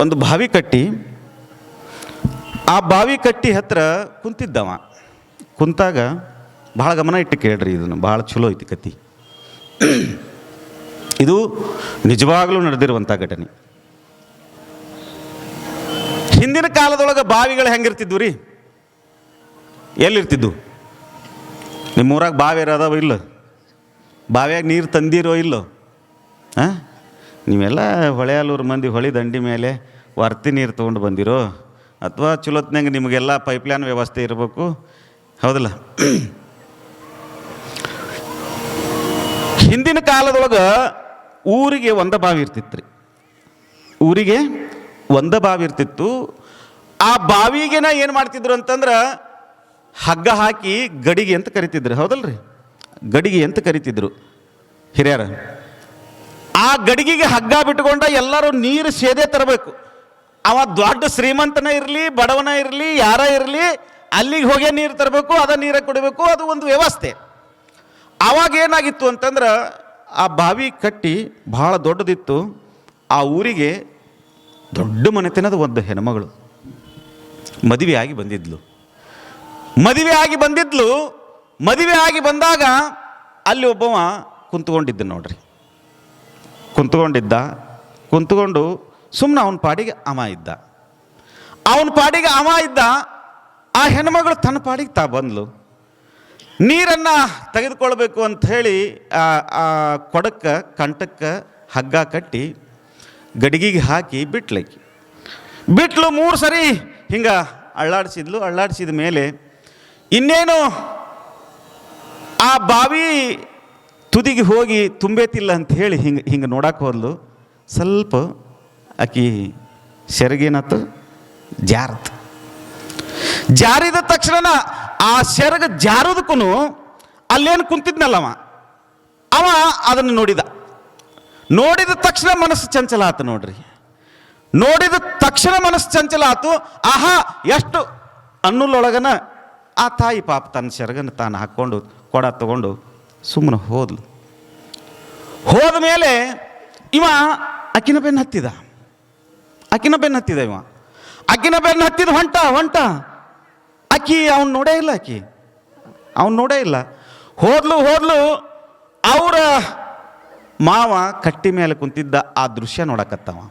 ಒಂದು ಬಾವಿ ಕಟ್ಟಿ, ಆ ಬಾವಿ ಕಟ್ಟಿ ಹತ್ರ ಕುಂತಿದ್ದವ. ಕುಂತಾಗ ಭಾಳ ಗಮನ ಇಟ್ಟು ಕೇಳ್ರಿ ಇದನ್ನು, ಭಾಳ ಚಲೋ ಐತಿ ಕತಿ. ಇದು ನಿಜವಾಗಲೂ ನಡೆದಿರುವಂಥ ಘಟನೆ. ಹಿಂದಿನ ಕಾಲದೊಳಗೆ ಬಾವಿಗಳು ಹೆಂಗಿರ್ತಿದ್ವು ರೀ? ಎಲ್ಲಿರ್ತಿದ್ವು? ನಿಮ್ಮೂರಾಗ ಬಾವಿ ಇರೋದವ ಇಲ್ಲ? ಬಾವಿಯಾಗ ನೀರು ತಂದಿರೋ ಇಲ್ಲೋ? ಹಾಂ ನೀವೆಲ್ಲ ಹೊಳೆಯಾಲೂರು ಮಂದಿ ಹೊಳಿ ದಂಡಿ ಮೇಲೆ ವರ್ತಿ ನೀರು ತೊಗೊಂಡು ಬಂದಿರೋ? ಅಥವಾ ಚಲೋತ್ನಾಗ ನಿಮಗೆಲ್ಲ ಪೈಪ್ಲೈನ್ ವ್ಯವಸ್ಥೆ ಇರಬೇಕು? ಹೌದಲ್ಲ? ಹಿಂದಿನ ಕಾಲದೊಳಗೆ ಊರಿಗೆ ಒಂದ ಬಾವಿ ಇರ್ತಿತ್ತು ರೀ ಊರಿಗೆ ಒಂದ ಬಾವಿ ಇರ್ತಿತ್ತು. ಆ ಬಾವಿಗೆನ ಏನು ಮಾಡ್ತಿದ್ರು ಅಂತಂದ್ರೆ ಹಗ್ಗ ಹಾಕಿ ಗಡಿಗೆ ಅಂತ ಕರಿತಿದ್ರು. ಹೌದಲ್ರಿ? ಗಡಿಗೆ ಅಂತ ಕರಿತಿದ್ರು. ಹಿರಿಯರ ಆ ಗಡಿಗೆಗೆ ಹಗ್ಗ ಬಿಟ್ಕೊಂಡ ಎಲ್ಲರೂ ನೀರು ಸೇದೆ ತರಬೇಕು. ಅವ ದೊಡ್ಡ ಶ್ರೀಮಂತನ ಇರಲಿ, ಬಡವನ ಇರಲಿ, ಯಾರ ಇರಲಿ, ಅಲ್ಲಿಗೆ ಹೋಗಿ ನೀರು ತರಬೇಕು, ಅದ ನೀರೇ ಕುಡಿಬೇಕು, ಅದು ಒಂದು ವ್ಯವಸ್ಥೆ. ಆವಾಗ ಏನಾಗಿತ್ತು ಅಂತಂದ್ರೆ ಆ ಬಾವಿ ಕಟ್ಟಿ ಭಾಳ ದೊಡ್ಡದಿತ್ತು. ಆ ಊರಿಗೆ ದೊಡ್ಡ ಮನೆತನದ ಒಂದು ಹೆಣ್ಮಗಳು ಮದುವೆ ಆಗಿ ಬಂದಿದ್ಲು. ಆಗಿ ಬಂದಿದ್ಲು, ಮದುವೆ ಆಗಿ ಬಂದಾಗ ಅಲ್ಲಿ ಒಬ್ಬವ ಕುಂತ್ಕೊಂಡಿದ್ದ ನೋಡ್ರಿ. ಕುಂತ್ಕೊಂಡಿದ್ದ. ಕುಂತ್ಕೊಂಡು ಸುಮ್ಮನೆ ಅವನ ಪಾಡಿಗೆ ಅಮ ಇದ್ದ. ಅವನ ಪಾಡಿಗೆ ಅಮ ಇದ್ದ, ಆ ಹೆಣ್ಮಗಳು ತನ್ನ ಪಾಡಿಗೆ ತಾ ಬಂದ್ಲು. ನೀರನ್ನು ತೆಗೆದುಕೊಳ್ಬೇಕು ಅಂತ ಹೇಳಿ ಆ ಕೊಡಕ್ಕೆ, ಕಂಟಕ್ಕೆ ಹಗ್ಗ ಕಟ್ಟಿ ಗಡಿಗೆಗೆ ಹಾಕಿ ಬಿಟ್ಲಕ್ಕಿ. ಬಿಟ್ಲು ಮೂರು ಸರಿ ಹಿಂಗೆ ಅಳ್ಳಾಡಿಸಿದ್ಲು. ಅಳ್ಳಾಡಿಸಿದ ಮೇಲೆ ಇನ್ನೇನು ಆ ಬಾವಿ ತುದಿಗೆ ಹೋಗಿ ತುಂಬೇತಿಲ್ಲ ಅಂತ ಹೇಳಿ ಹಿಂಗೆ ಹಿಂಗೆ ನೋಡಕ್ಕೆ ಹೋದ್ಲು. ಸ್ವಲ್ಪ ಆಕಿ ಸೆರಗೇನಾತು ಜಾರತ್. ಜಾರಿದ ತಕ್ಷಣ ಆ ಸೆರಗ ಜಾರೋದಕ್ಕೂ ಅಲ್ಲೇನು ಕುಂತಿದ್ನಲ್ಲವ ಅವ? ಅದನ್ನು ನೋಡಿದ. ನೋಡಿದ ತಕ್ಷಣ ಮನಸ್ಸು ಚಂಚಲ ಆತು ನೋಡ್ರಿ. ನೋಡಿದ ತಕ್ಷಣ ಮನಸ್ಸು ಚಂಚಲ ಆತು ಆಹಾ, ಎಷ್ಟು ಅನ್ನುಲೊಳಗನ ಆ ತಾಯಿ ಪಾಪ ತನ್ನ ಸೆರಗನ್ನು ತಾನು ಹಾಕ್ಕೊಂಡು ಕೊಡ ತಗೊಂಡು ಸುಮ್ಮನೆ ಹೋದ್ಲು. ಹೋದ ಮೇಲೆ ಇವ ಅಕ್ಕಿನ ಬೆನ್ನು ಹತ್ತಿದ. ಅಕ್ಕಿನ ಬೆನ್ನು ಹತ್ತಿದ ಇವ. ಅಕ್ಕಿನ ಬೆನ್ನು ಹತ್ತಿದ ಹೊಂಟ ಹೊಂಟ. ಅಕ್ಕಿ ಅವನು ನೋಡೇ ಇಲ್ಲ ಅಕ್ಕಿ. ಅವನು ನೋಡೇ ಇಲ್ಲ. ಹೋದ್ಲು ಹೋದ್ಲು ಅವರ ಮಾವ ಕಟ್ಟಿ ಮೇಲೆ ಕುಂತಿದ್ದ ಆ ದೃಶ್ಯ ನೋಡಕತ್ತವ.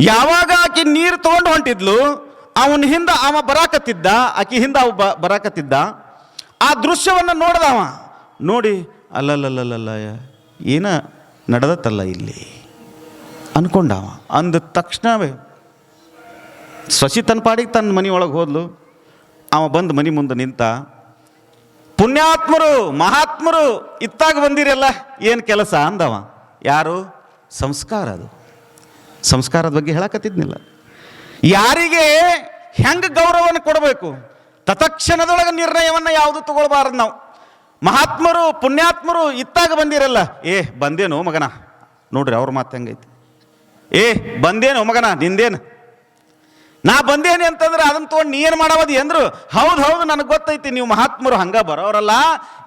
ಯಾವಾಗ ಆಕಿ ನೀರು ತಗೊಂಡು ಹೊಂಟಿದ್ಲು, ಅವನ ಹಿಂದ ಅವ ಬರಾಕತ್ತಿದ್ದ, ಆಕಿ ಹಿಂದ ಅವ ಬರಾಕತ್ತಿದ್ದ. ಆ ದೃಶ್ಯವನ್ನು ನೋಡ್ದವ. ನೋಡಿ ಅಲ್ಲಲ್ಲಲ್ಲಲ್ಲ ಏನ ನಡೆದತ್ತಲ್ಲ ಇಲ್ಲಿ? ಅನ್ಕೊಂಡವ. ಅಂದ ತಕ್ಷಣವೇ ಶಶಿ ತನ್ನ ಪಾಡಿಗೆ ತನ್ನ ಮನೆ ಒಳಗೆ ಹೋದ್ಲು. ಅವ ಬಂದು ಮನೆ ಮುಂದೆ ನಿಂತ, ಪುಣ್ಯಾತ್ಮರು, ಮಹಾತ್ಮರು, ಇತ್ತಾಗ ಬಂದಿರಲ್ಲ, ಏನು ಕೆಲಸ? ಅಂದವ. ಯಾರು? ಸಂಸ್ಕಾರ ಅದು. ಸಂಸ್ಕಾರದ ಬಗ್ಗೆ ಹೇಳಕತ್ತಿದ್ನಿಲ್ಲ. ಯಾರಿಗೆ ಹೆಂಗೆ ಗೌರವವನ್ನು ಕೊಡಬೇಕು? ತತಕ್ಷಣದೊಳಗೆ ನಿರ್ಣಯವನ್ನು ಯಾವುದು ತಗೊಳ್ಬಾರ್ದು ನಾವು. ಮಹಾತ್ಮರು, ಪುಣ್ಯಾತ್ಮರು ಇತ್ತಾಗ ಬಂದಿರಲ್ಲ. ಏ, ಬಂದೇನು ಮಗನ. ನೋಡ್ರಿ ಅವ್ರ ಮಾತು ಹೆಂಗೈತಿ. ಏ, ಬಂದೇನು ಮಗನ, ನಿಂದೇನು? ನಾ ಬಂದೇನೆ ಅಂತಂದ್ರೆ ಅದನ್ನ ತೊಗೊಂಡು ನೀ ಏನು ಮಾಡವದಿ ಅಂದ್ರು. ಹೌದು ಹೌದು, ನನಗೆ ಗೊತ್ತೈತಿ, ನೀವು ಮಹಾತ್ಮರು ಹಂಗ ಬರೋರಲ್ಲ.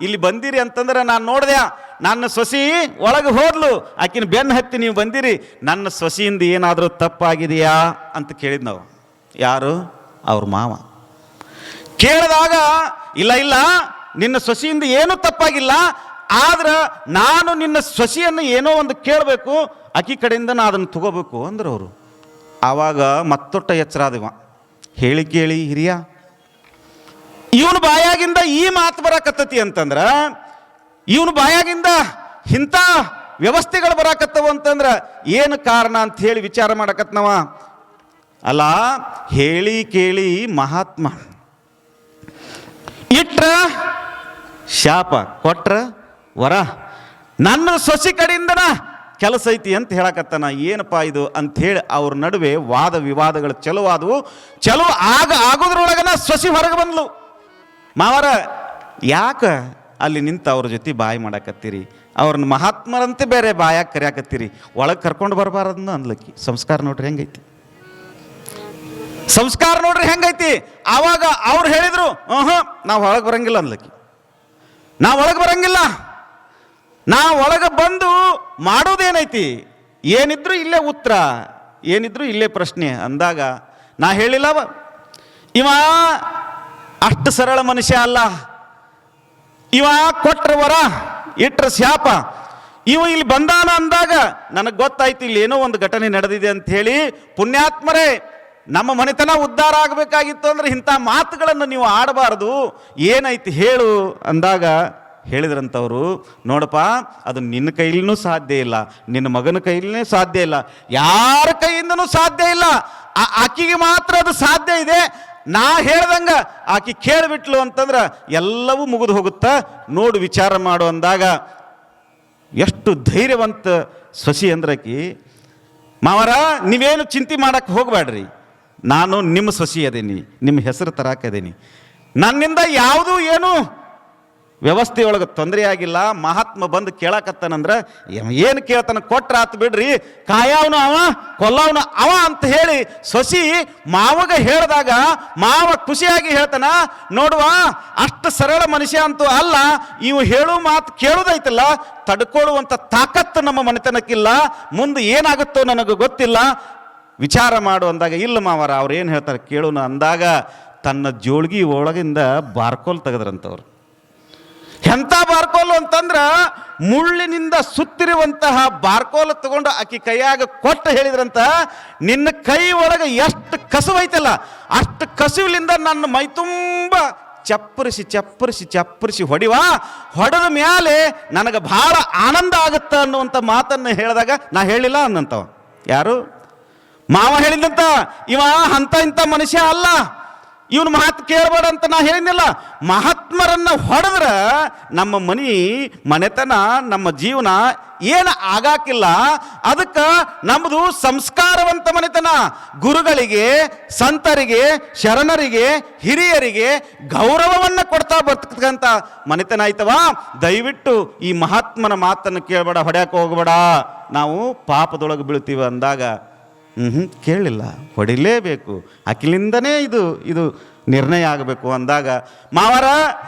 ಇಲ್ಲಿ ಬಂದಿರಿ ಅಂತಂದ್ರೆ ನಾನು ನೋಡಿದೆ, ನನ್ನ ಸೊಸಿ ಒಳಗೆ ಹೋದ್ಲು. ಆಕಿನ ಬೆನ್ನು ಹತ್ತಿ ನೀವು ಬಂದಿರಿ. ನನ್ನ ಸೊಸಿಯಿಂದ ಏನಾದರೂ ತಪ್ಪಾಗಿದೆಯಾ ಅಂತ ಕೇಳಿದ್ ನಾವು. ಯಾರು? ಅವ್ರ ಮಾವ. ಕೇಳಿದಾಗ, ಇಲ್ಲ ಇಲ್ಲ ನಿನ್ನ ಸೊಸಿಯಿಂದ ಏನೂ ತಪ್ಪಾಗಿಲ್ಲ, ಆದ್ರೆ ನಾನು ನಿನ್ನ ಸೊಸಿಯನ್ನು ಏನೋ ಒಂದು ಕೇಳಬೇಕು ಅಕ್ಕಿ ಕಡೆಯಿಂದ ನಾನು ಅದನ್ನು ತಗೋಬೇಕು ಅಂದ್ರೆ ಅವರು. ಆವಾಗ ಮತ್ತೊಟ್ಟ ಎಚ್ಚರ ಆದವ ಹೇಳಿ ಕೇಳಿ ಹಿರಿಯ, ಇವನು ಬಾಯಾಗಿಂದ ಈ ಮಾತು ಬರಕತ್ತತಿ ಅಂತಂದ್ರ, ಇವನು ಬಾಯಾಗಿಂದ ಇಂಥ ವ್ಯವಸ್ಥೆಗಳು ಬರಾಕತ್ತವು ಅಂತಂದ್ರ ಏನು ಕಾರಣ ಅಂತ ಹೇಳಿ ವಿಚಾರ ಮಾಡಕತ್ನವ? ಅಲ್ಲ, ಹೇಳಿ ಕೇಳಿ ಮಹಾತ್ಮ, ಇಟ್ರ ಶಾಪ ಕೊಟ್ರ ವರ. ನನ್ನ ಸೊಸಿ ಕಡೆಯಿಂದನ ಕೆಲಸ ಐತಿ ಅಂತ ಹೇಳಕತ್ತಾನ. ಏನಪ್ಪ ಇದು ಅಂಥೇಳಿ ಅವ್ರ ನಡುವೆ ವಾದ ವಿವಾದಗಳು ಚಲೋ ಆದವು ಚಲೋ ಆಗ ಆಗೋದ್ರೊಳಗನ ಸೊಸಿ ಹೊರಗೆ ಬಂದ್ಲು. ಮಾವರ, ಯಾಕೆ ಅಲ್ಲಿ ನಿಂತು ಅವ್ರ ಜೊತೆ ಬಾಯಿ ಮಾಡಕತ್ತೀರಿ? ಅವ್ರನ್ನ ಮಹಾತ್ಮರಂತೆ ಬೇರೆ ಬಾಯಾಗ ಕರೆಯಾಕತ್ತೀರಿ? ಒಳಗೆ ಕರ್ಕೊಂಡು ಬರಬಾರದನ್ನ ಅನ್ಲಕ್ಕಿ ಸಂಸ್ಕಾರ ನೋಡ್ರಿ ಹೆಂಗೈತಿ? ಸಂಸ್ಕಾರ ನೋಡ್ರಿ ಹೆಂಗೈತಿ? ಆವಾಗ ಅವ್ರು ಹೇಳಿದ್ರು ಹ್ಞೂ ನಾವು ಒಳಗೆ ಬರಂಗಿಲ್ಲ ಅನ್ಲಕ್ಕಿ ನಾವು ಒಳಗೆ ಬರಂಗಿಲ್ಲ. ನಾ ಒಳಗೆ ಬಂದು ಮಾಡೋದೇನೈತಿ? ಏನಿದ್ರು ಇಲ್ಲೇ ಉತ್ತರ, ಏನಿದ್ರು ಇಲ್ಲೇ ಪ್ರಶ್ನೆ ಅಂದಾಗ ನಾ ಹೇಳಿಲ್ಲವ ಇವ ಅಷ್ಟು ಸರಳ ಮನುಷ್ಯ ಅಲ್ಲ. ಇವ ಕೊಟ್ರ ವರ, ಇಟ್ರ ಶಾಪ. ಇವ ಇಲ್ಲಿ ಬಂದಾನ ಅಂದಾಗ ನನಗೆ ಗೊತ್ತಾಯ್ತು, ಇಲ್ಲಿ ಏನೋ ಒಂದು ಘಟನೆ ನಡೆದಿದೆ ಅಂತ ಹೇಳಿ ಪುಣ್ಯಾತ್ಮರೇ ನಮ್ಮ ಮನೆತನ ಉದ್ಧಾರ ಆಗಬೇಕಾಗಿತ್ತು ಅಂದ್ರೆ ಇಂಥ ಮಾತುಗಳನ್ನು ನೀವು ಆಡಬಾರ್ದು. ಏನೈತಿ ಹೇಳು ಅಂದಾಗ ಹೇಳಿದ್ರಂಥವ್ರು ನೋಡಪ್ಪ, ಅದು ನಿನ್ನ ಕೈಲಿನೂ ಸಾಧ್ಯ ಇಲ್ಲ, ನಿನ್ನ ಮಗನ ಕೈಲಿನೇ ಸಾಧ್ಯ ಇಲ್ಲ, ಯಾರ ಕೈಯಿಂದನೂ ಸಾಧ್ಯ ಇಲ್ಲ. ಆ- ಆಕಿಗೆ ಮಾತ್ರ ಅದು ಸಾಧ್ಯ ಇದೆ. ನಾ ಹೇಳ್ದಂಗ ಆಕಿ ಕೇಳಿಬಿಟ್ಲು ಅಂತಂದ್ರೆ ಎಲ್ಲವೂ ಮುಗಿದು ಹೋಗುತ್ತಾ? ನೋಡು ವಿಚಾರ ಮಾಡು ಅಂದಾಗ ಎಷ್ಟು ಧೈರ್ಯವಂತ ಸಸಿ ಅಂದ್ರಕಿ, ಮಾವರ, ನೀವೇನು ಚಿಂತೆ ಮಾಡಕ್ಕೆ ಹೋಗಬೇಡ್ರಿ ನಾನು ನಿಮ್ಮ ಸೊಸಿ ಅದೀನಿ, ನಿಮ್ಮ ಹೆಸರು ತರಾಕದೇನಿ. ನನ್ನಿಂದ ಯಾವುದೂ ಏನು ವ್ಯವಸ್ಥೆಯೊಳಗೆ ತೊಂದರೆ ಆಗಿಲ್ಲ ಮಹಾತ್ಮ ಬಂದು ಕೇಳಕತ್ತಾನಂದ್ರೆ, ಏನು ಕೇಳ್ತಾನ? ಕೊಟ್ರೆ ಆತು ಬಿಡ್ರಿ. ಕಾಯವನು ಅವ, ಕೊಲ್ಲವನು ಅವ ಅಂತ ಹೇಳಿ ಸೊಸಿ ಮಾವಗ ಹೇಳಿದಾಗ, ಮಾವ ಖುಷಿಯಾಗಿ ಹೇಳ್ತಾನ, ನೋಡುವ, ಅಷ್ಟು ಸರಳ ಮನುಷ್ಯ ಅಂತೂ ಅಲ್ಲ, ಇವು ಹೇಳು ಮಾತು ಕೇಳೋದೈತಲ್ಲ ತಡ್ಕೊಳ್ಳುವಂಥ ತಾಕತ್ತು ನಮ್ಮ ಮನೆತನಕ್ಕಿಲ್ಲ, ಮುಂದೆ ಏನಾಗುತ್ತೋ ನನಗೆ ಗೊತ್ತಿಲ್ಲ. ವಿಚಾರ ಮಾಡು ಅಂದಾಗ, ಇಲ್ಲ ಮಾವರ, ಅವ್ರು ಏನು ಹೇಳ್ತಾರೆ ಕೇಳೋಣ ಅಂದಾಗ ತನ್ನ ಜೋಳ್ಗಿ ಒಳಗಿಂದ ಬಾರ್ಕೋಲ್ ತೆಗೆದ್ರಂಥವ್ರು ಎಂಥ ಬಾರ್ಕೋಲು ಅಂತಂದ್ರೆ ಮುಳ್ಳಿನಿಂದ ಸುತ್ತಿರುವಂತಹ ಬಾರ್ಕೋಲು ತಗೊಂಡು ಆಕೆ ಕೈಯಾಗ ಕೊಟ್ಟು ಹೇಳಿದ್ರಂತ, ನಿನ್ನ ಕೈ ಒಳಗೆ ಎಷ್ಟು ಕಸುವೈತಲ್ಲ ಅಷ್ಟು ಕಸುವಿನಿಂದ ನನ್ನ ಮೈ ತುಂಬ ಚಪ್ಪರಿಸಿ ಚಪ್ಪರಿಸಿ ಚಪ್ಪರಿಸಿ ಹೊಡಿವಾ, ಹೊಡೆದ ಮೇಲೆ ನನಗೆ ಭಾಳ ಆನಂದ ಆಗುತ್ತೆ ಅನ್ನುವಂಥ ಮಾತನ್ನು ಹೇಳಿದಾಗ ನಾ ಹೇಳಿಲ್ಲ ಅನ್ನಂತವ. ಯಾರು? ಮಾವ ಹೇಳಿದಂತ, ಇವ ಅಂತ ಇಂಥ ಮನುಷ್ಯ ಅಲ್ಲ. ಇವನು ಮಾತು ಕೇಳಬೇಡ ಅಂತ ನಾ ಹೇಳಿದ್ನಿಲ್ಲ. ಮಹಾತ್ಮರನ್ನ ಹೊಡೆದ್ರೆ ನಮ್ಮ ಮನಿ, ಮನೆತನ, ನಮ್ಮ ಜೀವನ ಏನು ಆಗಾಕಿಲ್ಲ. ಅದಕ್ಕೆ ನಮ್ಮದು ಸಂಸ್ಕಾರವಂತ ಮನೆತನ. ಗುರುಗಳಿಗೆ, ಸಂತರಿಗೆ, ಶರಣರಿಗೆ, ಹಿರಿಯರಿಗೆ ಗೌರವವನ್ನು ಕೊಡ್ತಾ ಬರ್ತಕ್ಕಂಥ ಮನೆತನ ಆಯ್ತವಾ? ದಯವಿಟ್ಟು ಈ ಮಹಾತ್ಮನ ಮಾತನ್ನು ಕೇಳಬೇಡ, ಹೊಡ್ಯಾಕೆ ಹೋಗಬೇಡ. ನಾವು ಪಾಪದೊಳಗೆ ಬೀಳ್ತೀವಿ ಅಂದಾಗ ಹ್ಞೂ ಕೇಳಿಲ್ಲ. ಹೊಡಿಲೇಬೇಕು. ಅಕಿಲಿಂದನೇ ಇದು ಇದು ನಿರ್ಣಯ ಆಗಬೇಕು ಅಂದಾಗ, ಮಾವರ,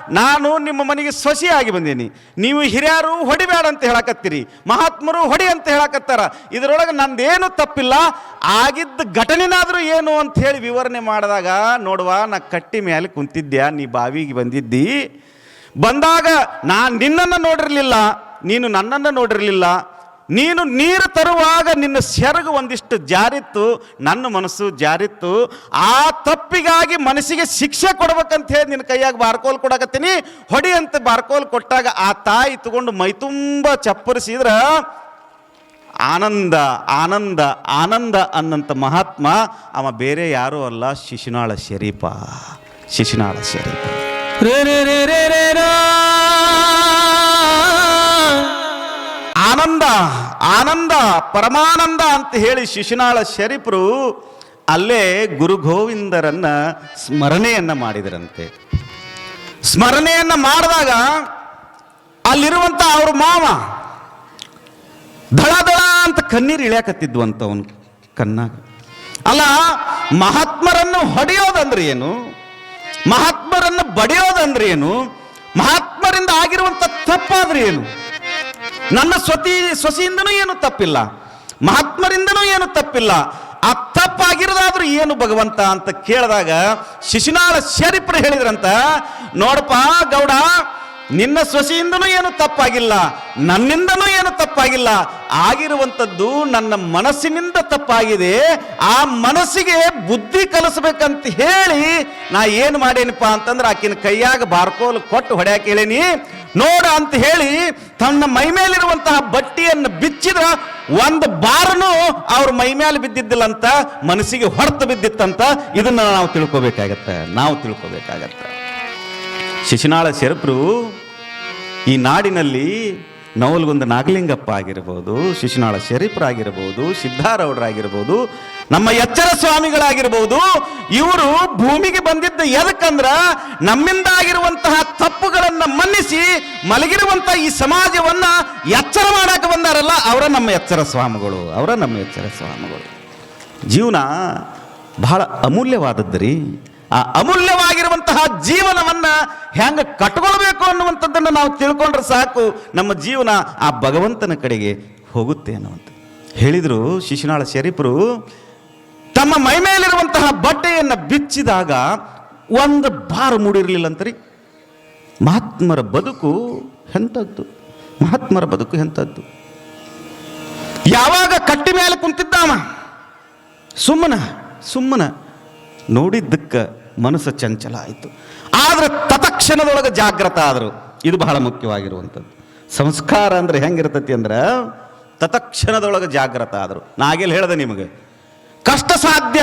ನಾನು ನಿಮ್ಮ ಮನೆಗೆ ಸೊಸೆಯಾಗಿ ಬಂದೀನಿ. ನೀವು ಹಿರಿಯರು ಹೊಡಿಬೇಡ ಅಂತ ಹೇಳಕತ್ತೀರಿ. ಮಹಾತ್ಮರು ಹೊಡಿ ಅಂತ ಹೇಳಕತ್ತಾರ. ಇದರೊಳಗೆ ನಂದೇನು ತಪ್ಪಿಲ್ಲ. ಆಗಿದ್ದ ಘಟನೆನಾದರೂ ಏನು ಅಂತ ಹೇಳಿ ವಿವರಣೆ ಮಾಡಿದಾಗ, ನೋಡುವ, ನಾ ಕಟ್ಟಿ ಮೇಲೆ ಕುಂತಿದ್ದ್ಯಾ ನೀ ಬಾವಿಗೆ ಬಂದಿದ್ದಿ? ಬಂದಾಗ ನಾನು ನಿನ್ನನ್ನು ನೋಡಿರಲಿಲ್ಲ. ನೀನು ನನ್ನನ್ನು ನೋಡಿರಲಿಲ್ಲ. ನೀನು ನೀರು ತರುವಾಗ ನಿನ್ನ ಸೆರಗು ಒಂದಿಷ್ಟು ಜಾರಿತ್ತು, ನನ್ನ ಮನಸ್ಸು ಜಾರಿತ್ತು. ಆ ತಪ್ಪಿಗಾಗಿ ಮನಸ್ಸಿಗೆ ಶಿಕ್ಷೆ ಕೊಡ್ಬೇಕಂತ ಹೇಳಿ ನಿನ್ನ ಕೈಯಾಗ ಬಾರ್ಕೋಲ್ ಕೊಡಕತ್ತೀನಿ. ಹೊಡಿ ಅಂತ ಬಾರ್ಕೋಲ್ ಕೊಟ್ಟಾಗ ಆ ತಾಯಿ ತಗೊಂಡು ಮೈ ತುಂಬ ಚಪ್ಪರಿಸಿದ್ರ, ಆನಂದ ಆನಂದ ಆನಂದ ಅನ್ನಂತ ಮಹಾತ್ಮ, ಅವ ಬೇರೆ ಯಾರೂ ಅಲ್ಲ, ಶಿಶುನಾಳ ಶರೀಫ ಶಿಶುನಾಳ ಶರೀಫ ರೇ ರೇ ರೇ ರೇ ರೇ ಆನಂದ ಆನಂದ, ಪರಮಾನಂದ ಅಂತ ಹೇಳಿ ಶಿಶುನಾಳ ಶರೀಫರು ಅಲ್ಲೇ ಗುರು ಗೋವಿಂದರನ್ನ ಸ್ಮರಣೆಯನ್ನ ಮಾಡಿದರಂತೆ. ಸ್ಮರಣೆಯನ್ನ ಮಾಡಿದಾಗ ಅಲ್ಲಿರುವಂತ ಅವ್ರ ಮಾವ ದಳ ದಳ ಅಂತ ಕಣ್ಣೀರು ಇಳಿಯಾಕತ್ತಿದ್ವಂತ ಅವನು ಕಣ್ಣಾಗ. ಅಲ್ಲ, ಮಹಾತ್ಮರನ್ನು ಹೊಡೆಯೋದಂದ್ರೆ ಏನು? ಮಹಾತ್ಮರನ್ನು ಬಡಿಯೋದಂದ್ರೆ ಏನು? ಮಹಾತ್ಮರಿಂದ ಆಗಿರುವಂತ ತಪ್ಪಾದ್ರೆ ಏನು? ನನ್ನ ಸ್ವತಿ, ಸ್ವಸಿಯಿಂದನೂ ಏನು ತಪ್ಪಿಲ್ಲ, ಮಹಾತ್ಮರಿಂದನೂ ಏನು ತಪ್ಪಿಲ್ಲ ಆ ತಪ್ಪಾಗಿರೋದಾದ್ರೂ ಏನು ಭಗವಂತ ಅಂತ ಕೇಳಿದಾಗ ಶಿಶುನಾಳ ಶರೀಫರು ಹೇಳಿದ್ರಂತ, ನೋಡಪ್ಪ ಗೌಡ ನಿನ್ನ ಸೊಸೆಯಿಂದನೂ ಏನು ತಪ್ಪಾಗಿಲ್ಲ, ನನ್ನಿಂದನೂ ಏನು ತಪ್ಪಾಗಿಲ್ಲ. ಆಗಿರುವಂಥದ್ದು ನನ್ನ ಮನಸ್ಸಿನಿಂದ ತಪ್ಪಾಗಿದೆ. ಆ ಮನಸ್ಸಿಗೆ ಬುದ್ಧಿ ಕಲಿಸ್ಬೇಕಂತ ಹೇಳಿ ನಾ ಏನು ಮಾಡೇನಪ್ಪ ಅಂತಂದ್ರೆ ಆಕಿನ ಕೈಯಾಗ ಬಾರ್ಕೋಲ್ ಕೊಟ್ಟು ಹೊಡ್ಯಾಕ ಹೇಳೇನಿ. ನೋಡ ಅಂತ ಹೇಳಿ ತನ್ನ ಮೈ ಮೇಲಿರುವಂತಹ ಬಟ್ಟಿಯನ್ನು ಬಿಚ್ಚಿದ್ರ ಒಂದು ಬಾರನು ಅವ್ರ ಮೈ ಮೇಲೆ ಬಿದ್ದಿದ್ದಿಲ್ಲ ಅಂತ ಮನಸ್ಸಿಗೆ ಹೊರತು ಬಿದ್ದಿತ್ತಂತ, ಇದನ್ನ ನಾವು ತಿಳ್ಕೊಬೇಕಾಗತ್ತೆ ನಾವು ತಿಳ್ಕೊಬೇಕಾಗತ್ತೆ. ಶಿಶುನಾಳ ಶರಪ್ರು ಈ ನಾಡಿನಲ್ಲಿ ನವಲ್ಗುಂದ ನಾಗಲಿಂಗಪ್ಪ ಆಗಿರ್ಬೋದು, ಶಿಶುನಾಳ ಶರೀಫರಾಗಿರ್ಬೋದು, ಸಿದ್ಧಾರೌಡ್ರಾಗಿರ್ಬೋದು, ನಮ್ಮ ಎಚ್ಚರ ಸ್ವಾಮಿಗಳಾಗಿರ್ಬೋದು, ಇವರು ಭೂಮಿಗೆ ಬಂದಿದ್ದ ಎದಕ್ಕಂದ್ರ ನಮ್ಮಿಂದ ಆಗಿರುವಂತಹ ತಪ್ಪುಗಳನ್ನ ಮನ್ನಿಸಿ ಮಲಗಿರುವಂತಹ ಈ ಸಮಾಜವನ್ನ ಎಚ್ಚರ ಮಾಡಾಕ ಬಂದಾರಲ್ಲ, ಅವರ ನಮ್ಮ ಎಚ್ಚರ ಸ್ವಾಮಿಗಳು, ಅವರ ನಮ್ಮ ಎಚ್ಚರ ಸ್ವಾಮಿಗಳು. ಜೀವನ ಬಹಳ ಅಮೂಲ್ಯವಾದದ್ದು ರೀ ಆ ಅಮೂಲ್ಯವಾಗಿರುವಂತಹ ಜೀವನವನ್ನ ಹೆಂಗ ಕಟ್ಕೊಳ್ಬೇಕು ಅನ್ನುವಂಥದ್ದನ್ನು ನಾವು ತಿಳ್ಕೊಂಡ್ರೆ ಸಾಕು. ನಮ್ಮ ಜೀವನ ಆ ಭಗವಂತನ ಕಡೆಗೆ ಹೋಗುತ್ತೆ ಅನ್ನುವಂಥ ಹೇಳಿದರು ಶಿಶುನಾಳ ಶರೀಫರು, ತಮ್ಮ ಮೈ ಮೇಲಿರುವಂತಹ ಬಟ್ಟೆಯನ್ನು ಬಿಚ್ಚಿದಾಗ ಒಂದು ಬಾರ ಮೂಡಿರಲಿಲ್ಲ ಅಂತರಿ ಮಹಾತ್ಮರ ಬದುಕು ಎಂಥದ್ದು? ಮಹಾತ್ಮರ ಬದುಕು ಎಂಥದ್ದು? ಯಾವಾಗ ಕಟ್ಟಿ ಮೇಲೆ ಕುಂತಿದ್ದಾವ? ಸುಮ್ಮನ ಸುಮ್ಮನ. ನೋಡಿದ್ದಕ್ಕೆ ಮನಸ್ಸು ಚಂಚಲ ಆಯಿತು. ಆದರೆ ತತಕ್ಷಣದೊಳಗೆ ಜಾಗ್ರತ ಆದರು. ಇದು ಬಹಳ ಮುಖ್ಯವಾಗಿರುವಂಥದ್ದು. ಸಂಸ್ಕಾರ ಅಂದ್ರೆ ಹೆಂಗಿರ್ತತಿ ಅಂದ್ರೆ ತತಕ್ಷಣದೊಳಗೆ ಜಾಗ್ರತ ಆದರು. ನಾ ಆಗೇಲಿ ಹೇಳ್ದೆ ನಿಮಗೆ? ಕಷ್ಟ ಸಾಧ್ಯ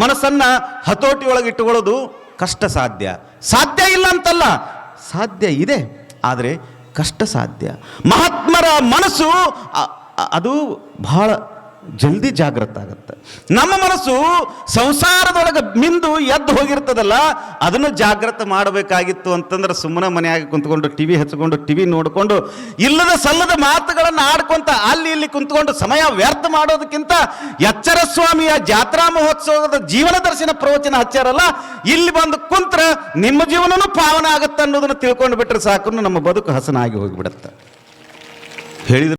ಮನಸ್ಸನ್ನು ಹತೋಟಿ ಒಳಗೆ ಇಟ್ಟುಕೊಳ್ಳೋದು ಕಷ್ಟ ಸಾಧ್ಯ. ಸಾಧ್ಯ ಇಲ್ಲ ಅಂತಲ್ಲ, ಸಾಧ್ಯ ಇದೆ, ಆದರೆ ಕಷ್ಟ ಸಾಧ್ಯ. ಮಹಾತ್ಮರ ಮನಸ್ಸು ಅದು ಬಹಳ ಜಲ್ದಿ ಜಾಗೃತ ಆಗುತ್ತೆ. ನಮ್ಮ ಮನಸ್ಸು ಸಂಸಾರದೊಳಗೆ ಮಿಂದು ಎದ್ದು ಹೋಗಿರ್ತದಲ್ಲ, ಅದನ್ನು ಜಾಗೃತ ಮಾಡಬೇಕಾಗಿತ್ತು ಅಂತಂದ್ರೆ ಸುಮ್ಮನೆ ಮನೆಯಾಗಿ ಕುಂತ್ಕೊಂಡು ಟಿವಿ ಹಚ್ಕೊಂಡು, ಟಿವಿ ನೋಡಿಕೊಂಡು, ಇಲ್ಲದ ಸಲ್ಲದ ಮಾತುಗಳನ್ನು ಆಡ್ಕೊಂತ ಅಲ್ಲಿ ಇಲ್ಲಿ ಕುಂತ್ಕೊಂಡು ಸಮಯ ವ್ಯರ್ಥ ಮಾಡೋದಕ್ಕಿಂತ ಎಚ್ಚರ ಸ್ವಾಮಿಯ ಜಾತ್ರಾ ಮಹೋತ್ಸವದ ಜೀವನ ದರ್ಶನ ಪ್ರವಚನ ಹಚ್ಚಾರಲ್ಲ, ಇಲ್ಲಿ ಬಂದು ಕುಂತ್ರ ನಿಮ್ಮ ಜೀವನನೂ ಪಾವನ ಆಗುತ್ತೆ ಅನ್ನೋದನ್ನು ತಿಳ್ಕೊಂಡು ಬಿಟ್ಟರೆ ಸಾಕು ನಮ್ಮ ಬದುಕು ಹಸನಾಗಿ ಹೋಗಿಬಿಡುತ್ತೆ. ಹೇಳಿದ್ರೆ